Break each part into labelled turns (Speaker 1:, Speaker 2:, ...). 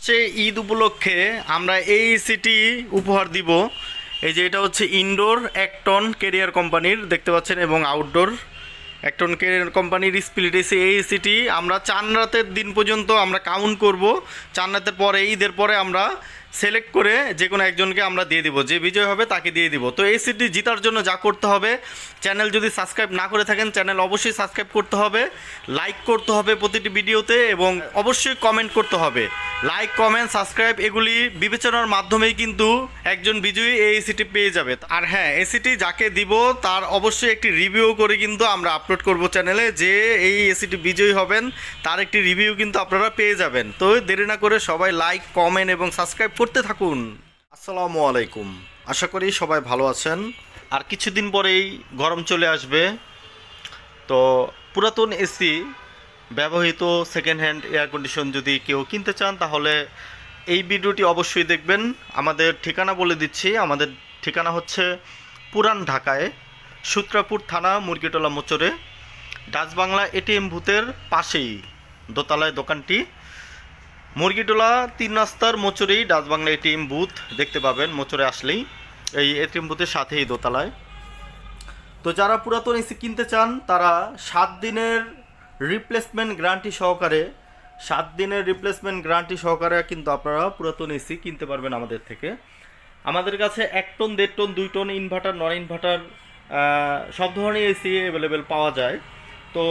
Speaker 1: হচ্ছে ঈদ উপলক্ষে আমরা এই সিটি উপহার দিব। এই যে এটা হচ্ছে ইনডোর একটন কেরিয়ার কোম্পানির দেখতে পাচ্ছেন, এবং আউটডোর একটন কেরিয়ার কোম্পানির স্পিলিট এসি এই সিটি আমরা চান রাতের দিন পর্যন্ত আমরা কাউন্ট করব। চান রাতের পরে, ঈদের পরে আমরা সিলেক্ট করে যে কোনো একজনকে আমরা দিয়ে দিব। যে বিজয় হবে তাকে দিয়ে দিব। তো এই সিটি জিতার জন্য যা করতে হবে চ্যানেল যদি সাবস্ক্রাইব না করে থাকেন চ্যানেল অবশ্যই সাবস্ক্রাইব করতে হবে লাইক করতে হবে প্রতিটি ভিডিওতে এবং অবশ্যই কমেন্ট করতে হবে। লাইক কমেন্ট সাবস্ক্রাইব এগুলি বিবেচনার মাধ্যমেই কিন্তু একজন বিজয়ী এই এসিটি পেয়ে যাবে। আর হ্যাঁ এসিটি যাকে দিব, তার অবশ্যই একটি রিভিউ করে কিন্তু আমরা আপলোড করব চ্যানেলে যে এই এসিটি বিজয়ী হবেন, তার একটি রিভিউ কিন্তু আপনারা পেয়ে যাবেন। তো দেরি না করে সবাই লাইক কমেন্ট এবং সাবস্ক্রাইব করতে থাকুন। আসসালামু আলাইকুম। আশা করি সবাই ভালো আছেন। আর কিছুদিন পরেই গরম চলে আসবে। তো পুরাতন এসি ব্যবহৃত সেকেন্ড হ্যান্ড এয়ার কন্ডিশন যদি কেউ কিনতে চান, তাহলে এই ভিডিওটি অবশ্যই দেখবেন। আমাদের ঠিকানা বলে দিচ্ছি। আমাদের ঠিকানা হচ্ছে পুরান ঢাকায়, সূত্রাপুর থানা, মুরগিটোলা মোচরে ডাচ বাংলা এটিএম ভূতের পাশেই দোতলায় দোকানটি। মুরগিটোলা তিন রাস্তার মোচরেই ডাচ বাংলা এটিএম বুথ দেখতে পাবেন। মোচরে আসলেই এই এটিএম বুথের সাথেই দোতলায়। তো যারা পুরাতন এসি কিনতে চান, তারা সাত দিনের রিপ্লেসমেন্ট গ্যারান্টি সহকারে, সাত দিনের রিপ্লেসমেন্ট গ্যারান্টি সহকারে কিন্তু আপনারা পুরাতন এসি কিনতে পারবেন আমাদের থেকে। আমাদের কাছে এক টন দেড় টন দুই টন ইনভার্টার নন ইনভার্টার সব ধরনের এসি অ্যাভেলেবেল পাওয়া যায়। তো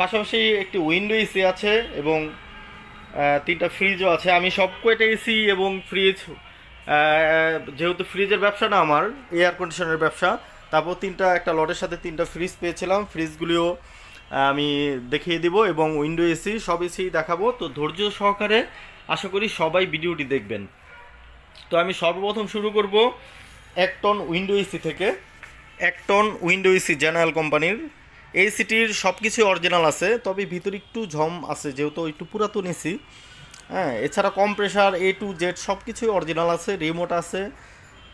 Speaker 1: পাশাপাশি একটি উইন্ডো এসি আছে এবং তিনটা ফ্রিজও আছে। আমি সব কয়টা এসি এবং ফ্রিজ যেহেতু ফ্রিজের ব্যবসা না আমার এয়ার কন্ডিশনের ব্যবসা, তারপর তিনটা, একটা লটের সাথে তিনটা ফ্রিজ পেয়েছিলাম। ফ্রিজগুলিও আমি দেখিয়ে দিব এবং উইন্ডো এসি সব এসি দেখাবো। তো ধৈর্য সহকারে আশা করি সবাই ভিডিওটি দেখবেন। তো আমি সর্বপ্রথম শুরু করব এক টন উইন্ডো এসি থেকে। এক টন উইন্ডো এসি জেনারেল কোম্পানির এই সিটির সব কিছু অরিজিনাল আছে, তবে ভিতরে একটু ঝম আছে, যেহেতু একটু পুরাতন এসি হ্যাঁ এছাড়া কম্প্রেসার এ টু জেড সব কিছুই অরিজিনাল আছে রিমোট আছে।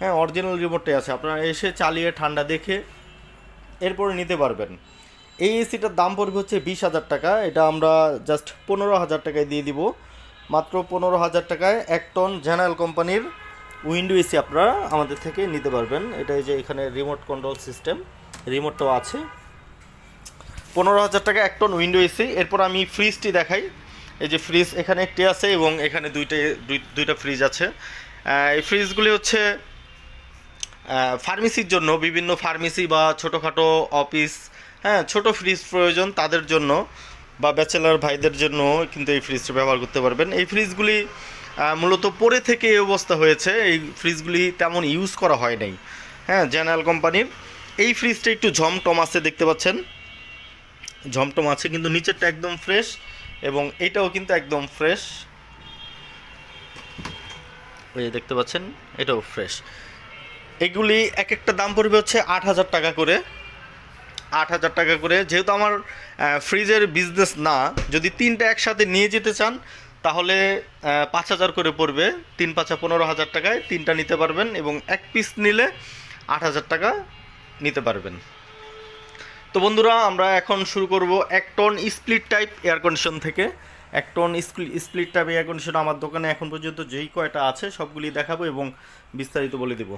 Speaker 1: হ্যাঁ অরিজিনাল রিমোটটাই আছে। আপনারা এসে চালিয়ে ঠান্ডা দেখে এরপরে নিতে পারবেন। এই এসিটার দাম পড়বে হচ্ছে বিশ হাজার টাকা। এটা আমরা জাস্ট পনেরো হাজার টাকায় দিয়ে দিব। মাত্র পনেরো হাজার টাকায় এক টন জেনারেল কোম্পানির উইন্ডো এসি আপনারা আমাদের থেকে নিতে পারবেন। এটা যে এখানে রিমোট কন্ট্রোল সিস্টেম রিমোটটাও আছে। পনেরো হাজার টাকা এক টন উইন্ডো এসি এরপর আমি ফ্রিজটি দেখাই। এই যে ফ্রিজ এখানে একটি আছে এবং এখানে দুইটা, দুই- দুইটা ফ্রিজ আছে। এই ফ্রিজগুলি হচ্ছে ফার্মেসির জন্য বিভিন্ন ফার্মেসি বা ছোটোখাটো অফিস হ্যাঁ ছোট ফ্রিজ প্রয়োজন তাদের জন্য বা ব্যাচেলার ভাইদের জন্য কিন্তু এই ফ্রিজটা ব্যবহার করতে পারবেন। এই ফ্রিজগুলি মূলত পরে থেকে এই অবস্থা হয়েছে, এই ফ্রিজগুলি তেমন ইউজ করা হয় নাই। হ্যাঁ জেনারেল কোম্পানির এই ফ্রিজটা একটু ঝমটম আছে, দেখতে পাচ্ছেন? ঝমটম আছে, কিন্তু নিচেরটা একদম ফ্রেশ এবং এটাও কিন্তু একদম ফ্রেশ ওই যে দেখতে পাচ্ছেন, এটাও ফ্রেশ এগুলি এক একটা দাম পড়বে হচ্ছে আট হাজার টাকা করে। আট হাজার টাকা করে। যেহেতু আমার ফ্রিজের বিজনেস না, যদি তিনটা একসাথে নিয়ে যেতে চান, তাহলে পাঁচ হাজার করে পড়বে। তিন পাঁচা পনেরো হাজার টাকায় তিনটা নিতে পারবেন এবং এক পিস নিলে আট হাজার টাকা নিতে পারবেন। তো বন্ধুরা, আমরা এখন শুরু করব এক ton split type air condition থেকে। এক ton split type air condition আমার দোকানে এখন পর্যন্ত যেই কয়টা আছে, সবগুলি দেখাবো এবং বিস্তারিত বলে দেব।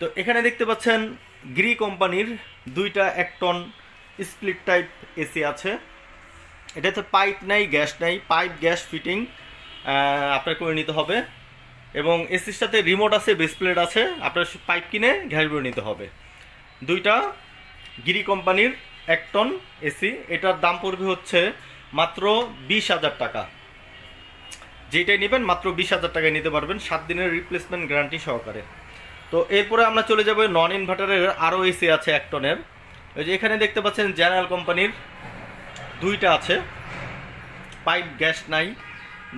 Speaker 1: তো এখানে দেখতে পাচ্ছেন গ্রি কোম্পানির দুইটা এক টন স্প্লিট টাইপ এসি আছে। এটাতে পাইপ নাই গ্যাস নাই। পাইপ গ্যাস ফিটিং আপনার করে নিতে হবে। এবং এসির সাথে রিমোট আছে বেসপ্লেট আছে। আপনার পাইপ কিনে গ্যাস ভরে নিতে হবে। দুইটা গিরি কোম্পানির এক টন এসি এটার দাম পড়বে হচ্ছে মাত্র বিশ হাজার টাকা। যেটাই নেবেন মাত্র বিশ হাজার টাকায় নিতে পারবেন। সাত দিনের রিপ্লেসমেন্ট গ্যারান্টি সহকারে। তো এরপরে আমরা চলে যাব নন ইনভার্টারের আরও এসি আছে এক টনের। ওই যে এখানে দেখতে পাচ্ছেন জেনারেল কোম্পানির দুইটা আছে। পাইপ গ্যাস নাই।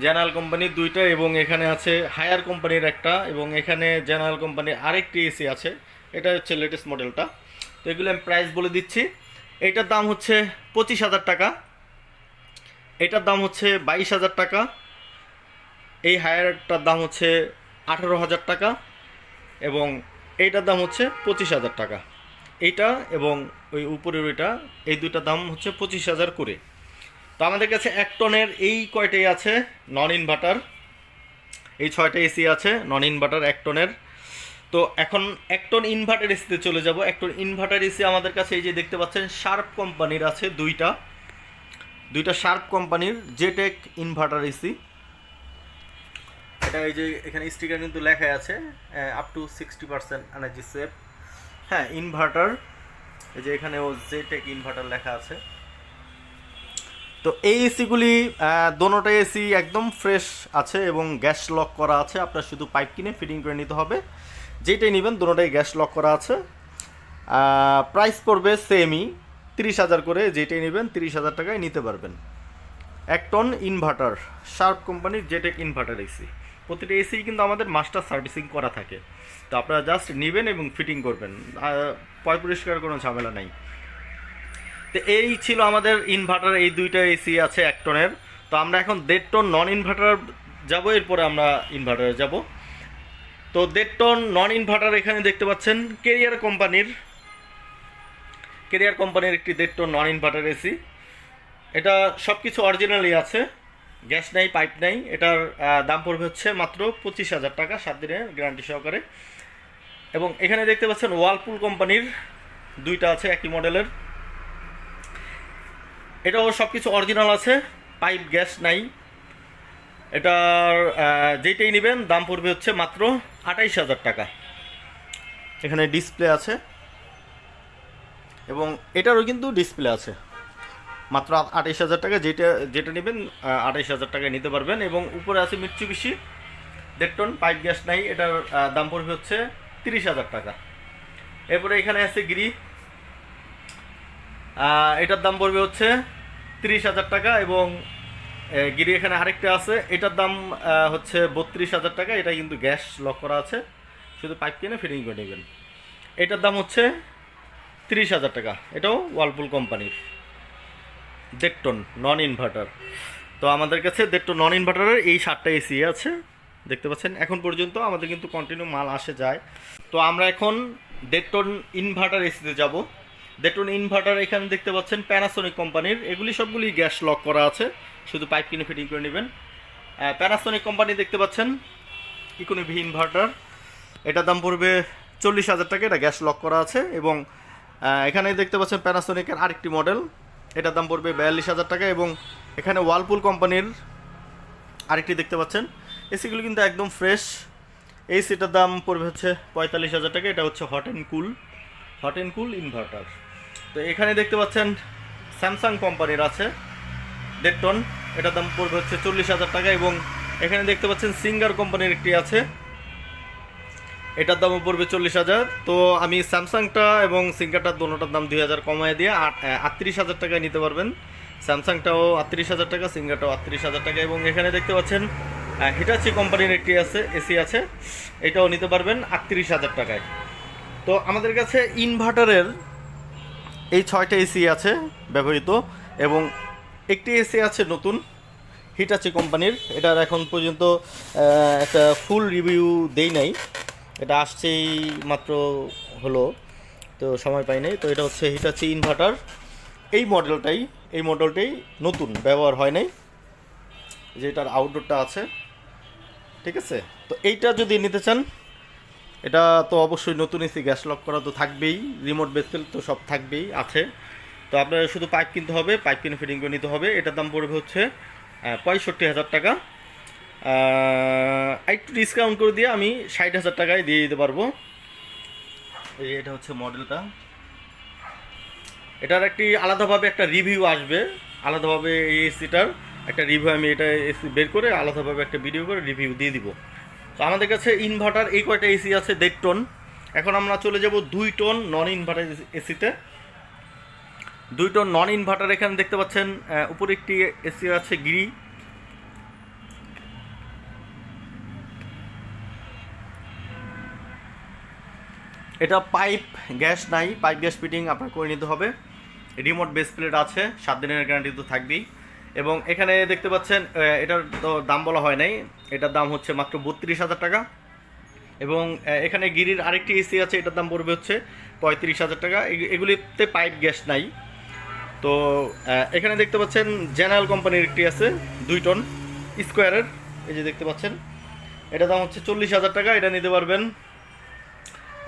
Speaker 1: জেনারেল কোম্পানির দুইটা এবং এখানে আছে হায়ার কোম্পানির একটা এবং এখানে জেনারেল কোম্পানির আরেকটি এসি আছে। এটা হচ্ছে লেটেস্ট মডেলটা তো এগুলো আমি প্রাইস বলে দিচ্ছি। এটার দাম হচ্ছে পঁচিশ হাজার টাকা। এটার দাম হচ্ছে বাইশ হাজার টাকা। এই হায়ারটার দাম হচ্ছে আঠারো হাজার টাকা। এবং এইটার দাম হচ্ছে পঁচিশ হাজার টাকা। এইটা এবং ওই উপরের ওইটা, এই দুইটার দাম হচ্ছে পঁচিশ হাজার করে। তো আমাদের কাছে এক টনের এই কয়টাই আছে? Non inverter. এই ছয়টা এসি আছে, নন ইনভার্টার এক টনের। তো এখন এক টন ইনভার্টার এসিতে চলে যাব। এক টন ইনভার্টার এসি আমাদের কাছে এই যে দেখতে পাচ্ছেন, শার্প কোম্পানির আছে দুইটা। দুইটা শার্প কোম্পানির জেটেক ইনভার্টার এসি। এই যে এখানে স্টিকার কিন্তু লেখা আছে up to sixty percent energy save হ্যাঁ ইনভার্টার এই যে এখানেও জেটেক ইনভার্টার লেখা আছে। তো এই এসিগুলি দোনোটা এসি একদম ফ্রেশ আছে এবং গ্যাস লক করা আছে। আপনার শুধু পাইপ কিনে ফিটিং করে নিতে হবে। যেটাই নেবেন, দোনোটাই গ্যাস লক করা আছে। প্রাইস পড়বে সেমই তিরিশ হাজার করে যেটাই নেবেন, তিরিশ হাজার টাকায় নিতে পারবেন। এক টন ইনভার্টার শার্প কোম্পানির জেটেক ইনভার্টার এসি প্রতিটা এসি কিন্তু আমাদের মাস্টার সার্ভিসিং করা থাকে। তো আপনারা জাস্ট নেবেন এবং ফিটিং করবেন। পয় পরিষ্কার কোনো ঝামেলা নাই। তো এই ছিল আমাদের ইনভার্টার এই দুইটা এসি আছে এক টনের। তো আমরা এখন দেড় টন নন ইনভার্টার যাব, এরপরে আমরা ইনভার্টারে যাব। তো দেড় টন নন ইনভার্টার এখানে দেখতে পাচ্ছেন কেরিয়ার কোম্পানির কেরিয়ার কোম্পানির একটি দেড় টন নন ইনভার্টার এসি এটা সব কিছু অরিজিনালি আছে। গ্যাস নাই, পাইপ নাই, এটার দাম পড়বে হচ্ছে মাত্র পঁচিশ হাজার টাকা, সাত দিনের গ্যারান্টি সহকারে। এবং এখানে দেখতে পাচ্ছেন ওয়ালপুল কোম্পানির দুইটা আছে একই মডেলের। এটাও সব কিছু অরিজিনাল আছে, পাইপ, গ্যাস নাই। এটার যেটাই নেবেন, দাম পড়বে হচ্ছে মাত্র আঠাইশ হাজার টাকা। এখানে ডিসপ্লে আছে। এবং এটারও কিন্তু ডিসপ্লে আছে। মাত্র আঠাইশ হাজার টাকা, যেটা যেটা নেবেন আঠাইশ হাজার টাকায় নিতে পারবেন। এবং উপরে আছে মিটসুবিশি দেড় টন পাইপ গ্যাস নাই, এটার দাম পড়বে হচ্ছে তিরিশ হাজার টাকা। এরপরে এখানে আছে গিরি এটার দাম পড়বে হচ্ছে তিরিশ হাজার টাকা এবং গিরি এখানে আরেকটা আছে, এটার দাম হচ্ছে বত্রিশ হাজার টাকা। এটা কিন্তু গ্যাস লক করা আছে, শুধু পাইপ কিনে ফিটিং করে নেবেন। এটার দাম হচ্ছে তিরিশ হাজার টাকা। এটাও ওয়ালপুল কোম্পানির দেড় টন নন ইনভার্টার তো আমাদের কাছে দেড় টন নন ইনভার্টারের এই সাতটা এসি আছে, দেখতে পাচ্ছেন? এখন পর্যন্ত আমাদের কিন্তু কন্টিনিউ মাল আসে যায়। তো আমরা এখন দেড় টন ইনভার্টার এসিতে যাব। দেড় টন ইনভার্টার এখানে দেখতে পাচ্ছেন প্যানাসোনিক কোম্পানির। এগুলি সবগুলি গ্যাস লক করা আছে। শুধু পাইপ কিনে ফিটিং করে নেবেন। প্যানাসোনিক কোম্পানি দেখতে পাচ্ছেন? ইকোনি ভি ইনভার্টার এটার দাম পড়বে চল্লিশ হাজার টাকা। এটা গ্যাস লক করা আছে এবং এখানে দেখতে পাচ্ছেন প্যানাসোনিকের আরেকটি মডেল এটার দাম পড়বে বিয়াল্লিশ হাজার টাকা এবং এখানে ওয়ালপুল কোম্পানির আরেকটি দেখতে পাচ্ছেন। এসিগুলো কিন্তু একদম ফ্রেশ এই সিটার দাম পড়বে হচ্ছে পঁয়তাল্লিশ হাজার টাকা। এটা হচ্ছে hot and cool hot and cool inverter তো এখানে দেখতে পাচ্ছেন স্যামসাং কোম্পানির আছে দেড় টন এটার দাম পড়বে হচ্ছে চল্লিশ হাজার টাকা এবং এখানে দেখতে পাচ্ছেন সিঙ্গার কোম্পানির একটি আছে। এটার দামও পড়বে চল্লিশ হাজার। তো আমি স্যামসাংটা এবং সিঙ্গারটার দোনোটার দাম দুই হাজার কমায় দিয়ে আট আটত্রিশ হাজার টাকায় নিতে পারবেন। স্যামসাংটাও আটত্রিশ হাজার টাকা, সিঙ্গারটাও আটত্রিশ হাজার টাকা এবং এখানে দেখতে পাচ্ছেন হিটাচি কোম্পানির একটি আছে, এসি আছে, এটাও নিতে পারবেন আটত্রিশ হাজার টাকায়। তো আমাদের কাছে ইনভার্টারের এই ছয়টা এসি আছে ব্যবহৃত এবং একটি এসি আছে নতুন, হিটাচি কোম্পানির। এটার এখন পর্যন্ত একটা ফুল রিভিউ দেই নাই। এটা আসছেই মাত্র হলো, তো সময় পাই নাই। তো এটা হচ্ছে হিটাচি ইনভার্টার এই মডেলটাই এই মডেলটাই নতুন, ব্যবহার হয় নাই যেটার আউটডোরটা আছে। ঠিক আছে? তো এইটা যদি নিতে চান, এটা তো অবশ্যই নতুন এসি, গ্যাস লক করা তো থাকবেই রিমোট বেসেল তো সব থাকবেই, আছে। তো আপনার শুধু পাইপ কিনতে হবে পাইপ কিনে ফিটিং করে নিতে হবে। এটার দাম পড়বে হচ্ছে পঁয়ষট্টি হাজার টাকা। একটু ডিসকাউন্ট করে দিয়ে আমি ষাট হাজার টাকায় দিয়ে দিতে পারব। এই এটা হচ্ছে মডেলটা এটার একটি আলাদাভাবে একটা রিভিউ আসবে। আলাদাভাবে এই এসিটার একটা রিভিউ আমি এটা এসি বের করে আলাদাভাবে একটা ভিডিও করে রিভিউ দিয়ে দিব। তো আমাদের কাছে ইনভার্টার এই কয়টা এসি আছে? দেড় টন এখন আমরা চলে যাব দুই টন নন ইনভার্টার এসিতে দুই টন নন ইনভার্টার এখানে দেখতে পাচ্ছেন উপরে একটি এসি আছে গিরি এটা পাইপ, গ্যাস নাই, পাইপ গ্যাস ফিটিং আপনার করে নিতে হবে। রিমোট বেস প্লেট আছে, সাত দিনের গ্যারান্টি তো থাকবেই। এবং এখানে দেখতে পাচ্ছেন এটার তো দাম বলা হয় নাই। এটার দাম হচ্ছে মাত্র বত্রিশ হাজার টাকা। এবং এখানে গিরির আরেকটি এসি আছে, এটার দাম পড়বে হচ্ছে পঁয়ত্রিশ হাজার টাকা। এগ- এগুলিতে পাইপ গ্যাস নাই। তো এখানে দেখতে পাচ্ছেন, জেনারেল কোম্পানির একটি আছে, দুই টন স্কোয়ারের। এই যে দেখতে পাচ্ছেন, এটা দাম হচ্ছে চল্লিশ হাজার টাকা, এটা নিতে পারবেন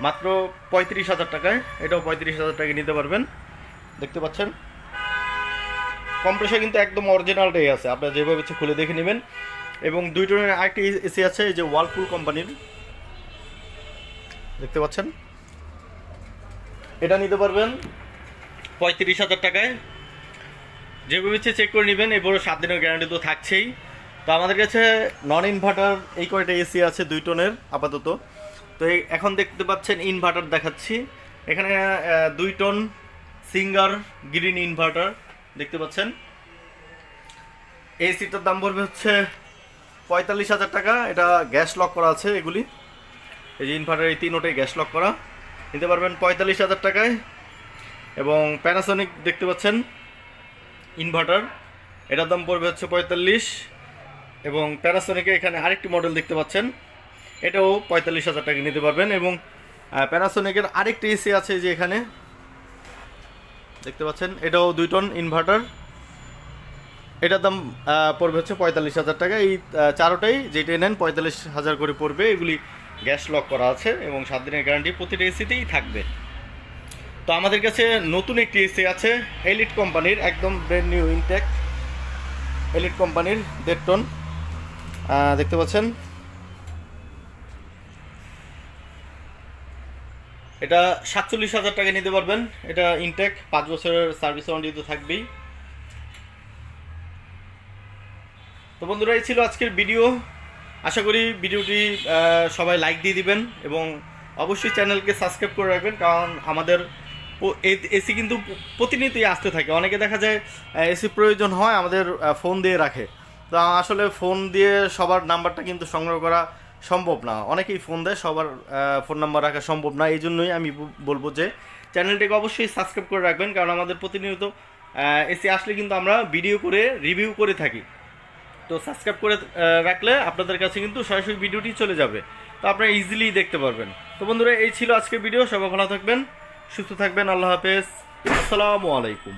Speaker 1: মাত্র পঁয়ত্রিশ হাজার টাকায়, এটাও পঁয়ত্রিশ হাজার টাকায় নিতে পারবেন। দেখতে পাচ্ছেন? কম্প্রেসার কিন্তু একদম অরিজিনালটাই আছে। আপনারা যেভাবে ইচ্ছে খুলে দেখে নেবেন। এবং দুই টনের আরেকটি এসি আছে, এই যে ওয়ালপুল কোম্পানির দেখতে পাচ্ছেন? এটা নিতে পারবেন পঁয়ত্রিশ হাজার টাকায়। যেভাবে ইচ্ছে চেক করে নেবেন এরপরে সাত দিনের গ্যারান্টি তো থাকছেই। তো আমাদের কাছে নন ইনভার্টার এই কয়টা এসি আছে, দুই টনের, আপাতত। তো এখন দেখতে পাচ্ছেন ইনভার্টার দেখাচ্ছি। এখানে দুই টন সিঙ্গার গ্রিন ইনভার্টার দেখতে পাচ্ছেন। এই সিটটার দাম পড়বে হচ্ছে পঁয়তাল্লিশ হাজার টাকা। এটা গ্যাস লক করা আছে এগুলি। এই যে ইনভার্টার এই তিনোটাই গ্যাস লক করা। নিতে পারবেন পঁয়তাল্লিশ হাজার টাকায়। এবং প্যানাসনিক দেখতে পাচ্ছেন ইনভার্টার এটার দাম পড়বে হচ্ছে পঁয়তাল্লিশ। এবং প্যানাসনিকের এখানে আরেকটি মডেল দেখতে পাচ্ছেন। এটাও পঁয়তাল্লিশ হাজার টাকা নিতে পারবেন এবং প্যানাসনিকের আরেকটি এসি আছে যে এখানে। দেখতে পাচ্ছেন, এটাও দুই টন ইনভার্টার এটার দাম পড়বে হচ্ছে পঁয়তাল্লিশ হাজার টাকা। এই চারোটাই যেটা নেন, পঁয়তাল্লিশ হাজার করে পড়বে। এগুলি গ্যাস লক করা আছে এবং সাত দিনের গ্যারান্টি প্রতিটা এসিতেই থাকবে। তো আমাদের কাছে নতুন একটি এসি আছে এলিট কোম্পানির একদম ব্র্যান্ড নিউ ইনটেক এলিট কোম্পানির দেড় টন দেখতে পাচ্ছেন এটা সাতচল্লিশ হাজার টাকা নিতে পারবেন। এটা ইনটেক পাঁচ বছরের সার্ভিস ওয়ারেন্টি তো থাকবেই। তো বন্ধুরা, এই ছিল আজকের ভিডিও আশা করি ভিডিওটি সবাই লাইক দিয়ে দিবেন এবং অবশ্যই চ্যানেলকে সাবস্ক্রাইব করে রাখবেন, কারণ আমাদের এসি কিন্তু প্রতিনিয়তই আসতে থাকে। অনেকে দেখা যায় এসি প্রয়োজন হয়, আমাদের ফোন দিয়ে রাখে। তো আসলে ফোন দিয়ে সবার নাম্বারটা কিন্তু সংগ্রহ করা সম্ভব না। অনেকেই ফোন দেয়, সবার ফোন নাম্বার রাখা সম্ভব না। এই জন্যই আমি বলব যে চ্যানেলটিকে অবশ্যই সাবস্ক্রাইব করে রাখবেন, কারণ আমাদের প্রতিনিয়ত এসি আসলে কিন্তু আমরা ভিডিও করে রিভিউ করে থাকি। তো সাবস্ক্রাইব করে রাখলে আপনাদের কাছে কিন্তু সরাসরি ভিডিওটি চলে যাবে। তো আপনারা ইজিলি দেখতে পারবেন। তো বন্ধুরা, এই ছিল আজকের ভিডিও সবাই ভালো থাকবেন, সুস্থ থাকবেন। আল্লাহ হাফেজ। আসসালামু আলাইকুম।